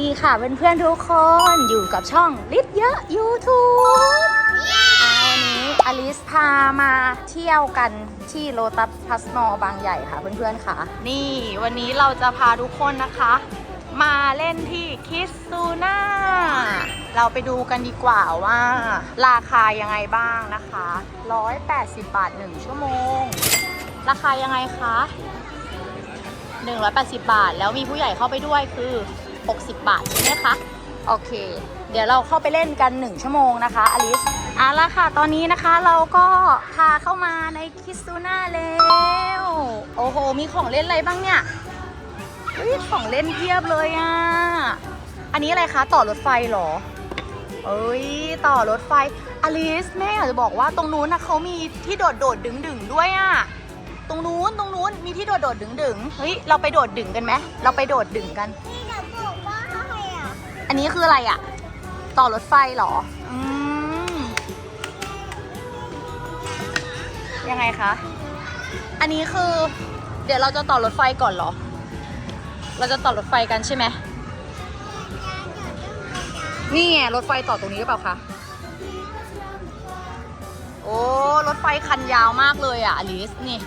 ดีค่ะเพื่อนๆทุกคนอยู่กับช่องลิศเยอะ YouTube วันนี้อลิสพามาเที่ยวกันที่โลตัสพลัสนอบางใหญ่ค่ะเพื่อนๆค่ะ นี่วันนี้เราจะพาทุกคนนะคะ มาเล่นที่คิสซูน่าเราไปดูกันดีกว่าว่า ราคายังไงบ้างนะคะ 180 บาท 1 ชั่วโมง ราคายังไงคะ 180 บาท แล้วมีผู้ใหญ่เข้าไปด้วยคือ 60 บาทใช่ไหมคะ โอเค เดี๋ยวเราเข้าไปเล่นกัน 1 ชั่วโมงนะคะอลิสเอาละค่ะ ตอนนี้นะคะเราก็พาเข้ามาในคิสตูน่าแล้ว โอ้โห มีของเล่นอะไรบ้างเนี่ยอุ๊ยของเล่นเพียบเลยอะ อันนี้อะไรคะต่อรถไฟเหรอ เอ้ยต่อรถไฟอลิสแม่อยากจะบอกว่าตรงนู้นนะเขามีที่โดดโดดดึงดึงด้วยอะตรงนู้นตรงนู้นมีที่โดดโดดดึงดึงเฮ้ยเราไปโดดดึงกันไหมเราไปโดดดึงกัน อะอันนี้คืออะไรอะต่อรถไฟเหรอ อืม ยังไงคะ อันนี้คือ เดี๋ยวเราจะต่อรถไฟก่อนเหรอ เราจะต่อรถไฟกันใช่ไหม นี่ไงรถไฟต่อตรงนี้หรือเปล่าคะ โอ้ รถไฟคันยาวมากเลยอะอลิส นี่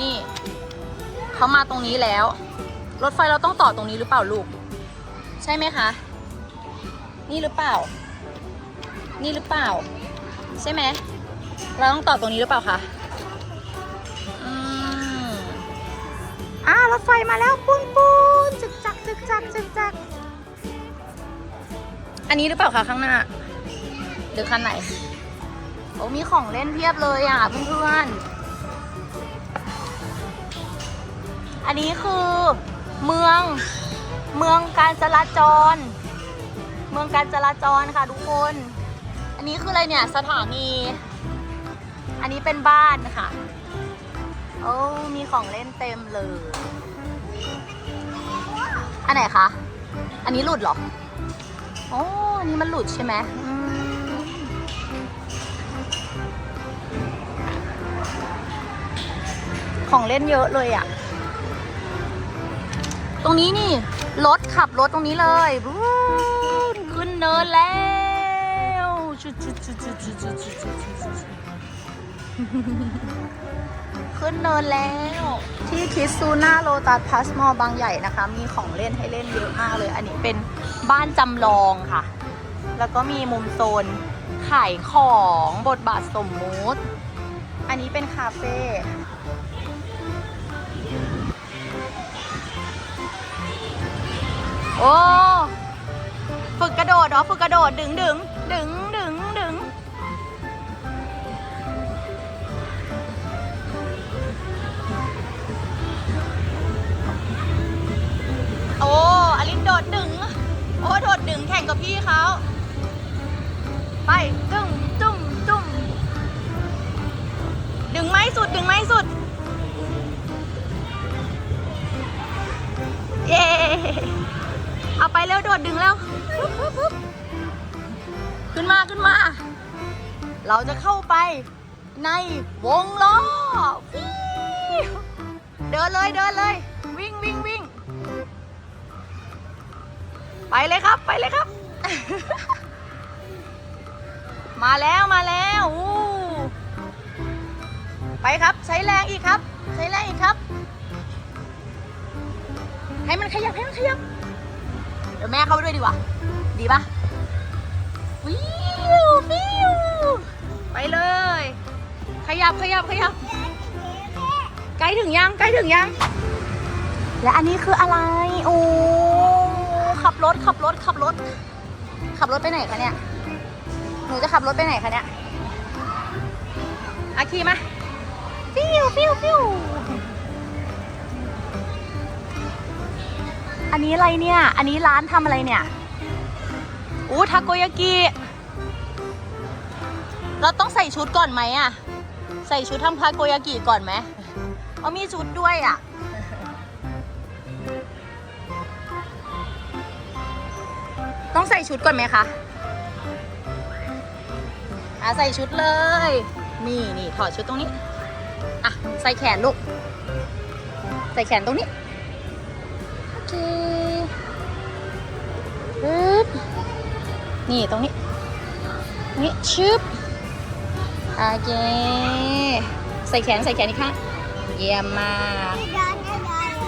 นี่ เขามาตรงนี้แล้ว รถไฟเราต้องต่อตรงนี้หรือเปล่าลูก ใช่ไหมคะ นี่หรือเปล่า นี่หรือเปล่า ใช่ไหม เราต้องต่อตรงนี้หรือเปล่าคะอืมอ่ารถไฟมาแล้วปูนปูนจึกจักจึกจักจึกจัก อันนี้หรือเปล่าคะข้างหน้า หรือคันไหน โอ้มีของเล่นเพียบเลยอะเพื่อนๆ อันนี้คือเมืองเมืองการจราจรเมืองการจราจรค่ะทุกคน อันนี้คืออะไรเนี่ยสถานี อันนี้เป็นบ้านค่ะโอ้มีของเล่นเต็มเลย อันไหนคะ อันนี้หลุดเหรอ โอ้อันนี้มันหลุดใช่ไหมของเล่นเยอะเลยอะ ตรงนี้นี่ รถขับรถตรงนี้เลยบู๊ เนินแล้วชุดชุดชุดชุดชุดชุดชุดชุดชุดชุดขึ้นเนินแล้ว ที่คิสซูน่าโลตัสพาสมอลบางใหญ่นะคะ มีของเล่นให้เล่นเยอะมากเลย อันนี้เป็นบ้านจำลองค่ะ แล้วก็มีมุมโซนขายของบทบาทสมมุติ อันนี้เป็นคาเฟ่โอ้ ฝึกกระโดดเหรอฝึกกระโดดดึงดึงดึงดึงดึงโอ้อลินโดดดึง โอ้โดดดึงแข่งกับพี่เขา ดดึงแล้ว ขึ้นมาขึ้นมา เราจะเข้าไปในวงล้อ เดินเลยเดินเลย วิ่งวิ่งวิ่ง ไปเลยครับไปเลยครับ มาแล้วมาแล้วไปครับใช้แรงอีกครับ ใช้แรงอีกครับ ให้มันขยับให้มันขยับ เดี๋ยวแม่เข้าไปด้วยดีกว่า ดีปะวิววิวไปเลย ขยับขยับขยับใกล้ถึงยังใกล้ถึงยัง และอันนี้คืออะไร โอ้ขับรถขับรถขับรถ ขับรถไปไหนคะเนี่ย หนูจะขับรถไปไหนคะเนี่ยอาคีมาฟิวฟิวฟิว อันนี้อะไรเนี่ย อันนี้ร้านทำอะไรเนี่ย อู้ทาโกยากิ เราต้องใส่ชุดก่อนไหมอะใส่ชุดทำทาโกยากิก่อนไหมเอามีชุดด้วยอะต้องใส่ชุดก่อนไหมคะอะใส่ชุดเลย นี่นี่ถอดชุดตรงนี้ อะ ใส่แขนลูก ใส่แขนตรงนี้ โอเคนี่ตรงนี้นี่ชึบโอเคใส่แขนใส่แขนอีกข้างเยี่ยมมาก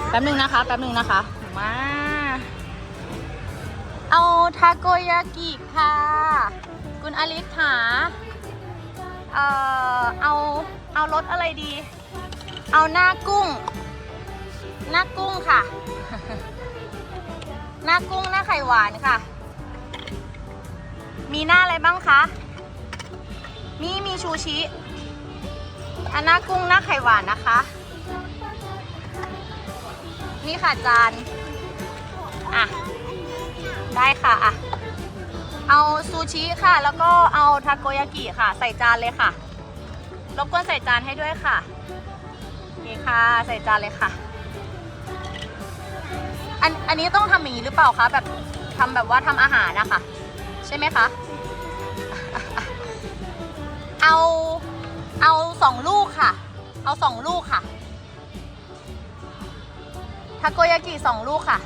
แป๊บหนึ่งนะคะแป๊บหนึ่งนะคะมาเอาทาโกยากิค่ะ คุณอลิสค่ะเอ่อเอาเอารสอะไรดี เอาหน้ากุ้ง หน้ากุ้งค่ะ หน้ากุ้งหน้าไข่หวานค่ะ มีหน้าอะไรบ้างคะมีมีชูชิอันหน้ากุ้งหน้าไข่หวานนะคะ นี่ค่ะจานอะได้ค่ะอะเอาซูชิค่ะ แล้วก็เอาทาโกยากิค่ะ ใส่จานเลยค่ะรบกวนใส่จานให้ด้วยค่ะโอเคค่ะ ใส่จานเลยค่ะ อันอันนี้ต้องทำอย่างนี้หรือเปล่าคะแบบทำแบบว่าทำอาหารนะคะใช่ไหมคะ เอาเอาสองลูกค่ะ เอาสองลูกค่ะทาโกยากิสองลูกค่ะ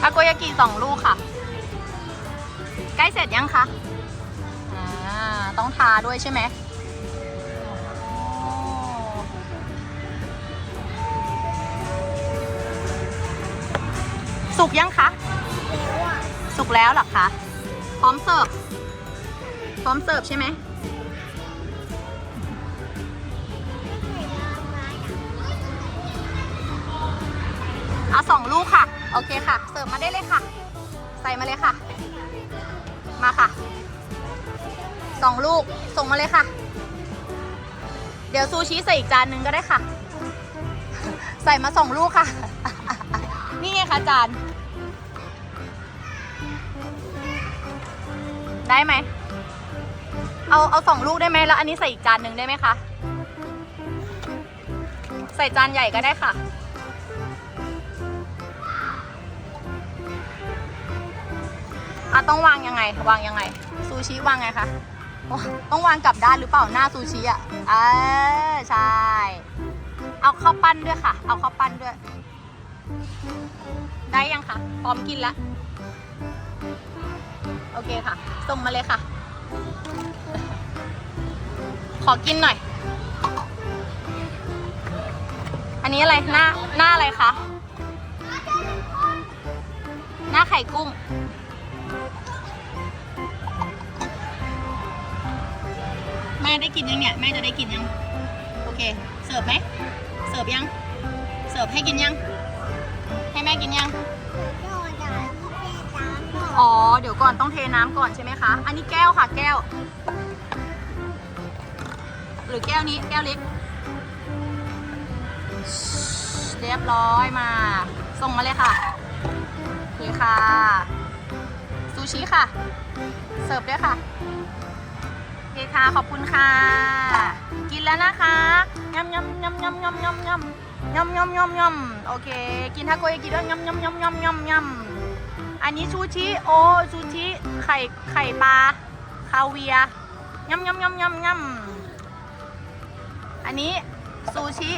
ทาโกยากิสองลูกค่ะ ใกล้เสร็จยังคะ อ่า ต้องทาด้วยใช่ไหม สุกยังคะ สุกแล้วหรอคะ พร้อมเสิร์ฟ พร้อมเสิร์ฟใช่ไหมเอาสองลูกค่ะ โอเคค่ะ เสิร์ฟมาได้เลยค่ะ ใส่มาเลยค่ะ มาค่ะ สองลูก ส่งมาเลยค่ะ เดี๋ยวซูชิใส่อีกจานหนึ่งก็ได้ค่ะ ใส่มาสองลูกค่ะ นี่ไงคะจาน ได้ไหม เอาเอาสองลูกได้ไหมแล้ว อันนี้ใส่อีกจานหนึ่งได้ไหมคะ ใส่จานใหญ่ก็ได้ค่ะ อะต้องวางยังไง วางยังไง ซูชิวางไงคะโอ้ต้องวางกลับด้านหรือเปล่าหน้าซูชิอะเออใช่ เอาข้าวปั้นด้วยค่ะ เอาข้าวปั้นด้วย ได้ยังคะ พร้อมกินแล้ว โอเคค่ะ ส่งมาเลยค่ะ ขอกินหน่อย อันนี้อะไรหน้าหน้าอะไรคะหน้าไข่กุ้ง แม่ได้กินยังเนี่ย แม่จะได้กินยัง โอเค เสิร์ฟไหม เสิร์ฟยัง เสิร์ฟให้กินยัง ให้แม่กินยัง อ๋อ เดี๋ยวก่อนต้องเทน้ำก่อนใช่ไหมคะ อันนี้แก้วค่ะแก้ว หรือแก้วนี้แก้วเล็ก เรียบร้อยมา ส่งมาเลยค่ะโอเคค่ะ ซูชิค่ะ เสิร์ฟด้วยค่ะโอเคค่ะ ขอบคุณค่ะ กินแล้วนะคะยำยำยำยำยำยำยำยำยำยำยำโอเค กินทาโกยากิด้วยยำยำยำยำยำยำ อันนี้ซูชิ โอซูชิ ไข่ ไข่ปลา คาเวียร์ยำยำยำยำยำอันนี้ซูชิ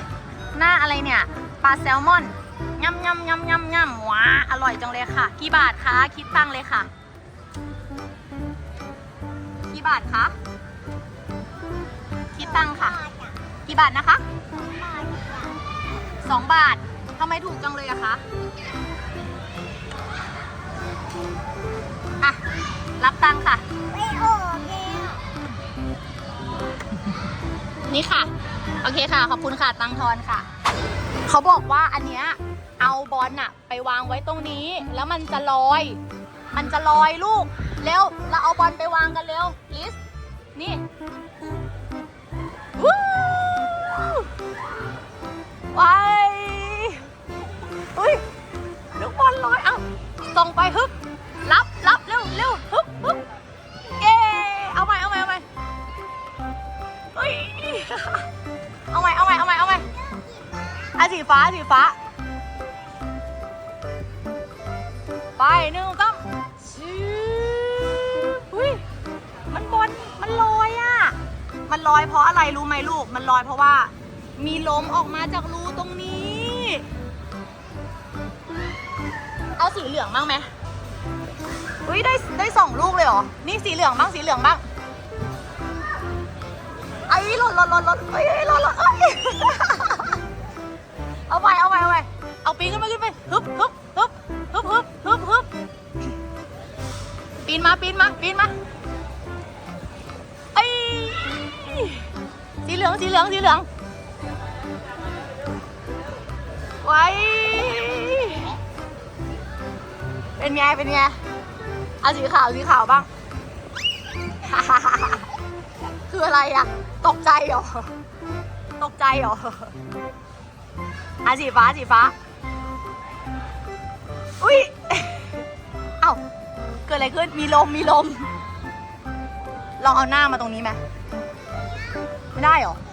หน้าอะไรเนี่ย ปลาแซลมอนยำยำยำยำยำว้าอร่อยจังเลยค่ะ กี่บาทคะ คิดตังเลยค่ะ กี่บาทคะ คิดตังค่ะ กี่บาทนะคะสองบาททำไมถูกจังเลยอะคะ อะ รับตังค่ะ ไม่โอเคอะนี่ค่ะ โอเคค่ะ ขอบคุณค่ะ ตังทอนค่ะ เขาบอกว่าอันเนี้ยเอาบอลน่ะ ไปวางไว้ตรงนี้ แล้วมันจะลอย มันจะลอยลูกเร็วเราเอาบอลไปวางกันเร็วลิส นี่ มันลอยเพราะอะไรรู้ไหมลูก มันลอยเพราะว่า มีลมออกมาจากรูตรงนี้ เอาสีเหลืองบ้างไหมอุ้ยได้ได้สองลูกเลยเหรอ นี่สีเหลืองบ้างสีเหลืองบ้างไอ้หล่นหล่นหล่นหล่นเอ้ยหล่นหล่นเอ้ยเอาไปเอาไปเอาไปเอาปีนขึ้นไปขึ้นไปฮึบฮึบฮึบฮึบฮึบฮึบฮึบปีนมาปีนมาปีนมา ลืองสีเหลืองสีเหลืองไว้เป็นไง เป็นไง เอาสีขาว สีขาวบ้าง คืออะไรอะ ตกใจเหรอ ตกใจเหรออะสีฟ้า สีฟ้า อุ้ย เอ้า เกิดอะไรขึ้น มีลม มีลม ลองเอาหน้ามาตรงนี้ไหมไม่ได้เหรอ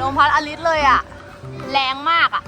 ลมพัดอลิสเลยอะแรงมากอะ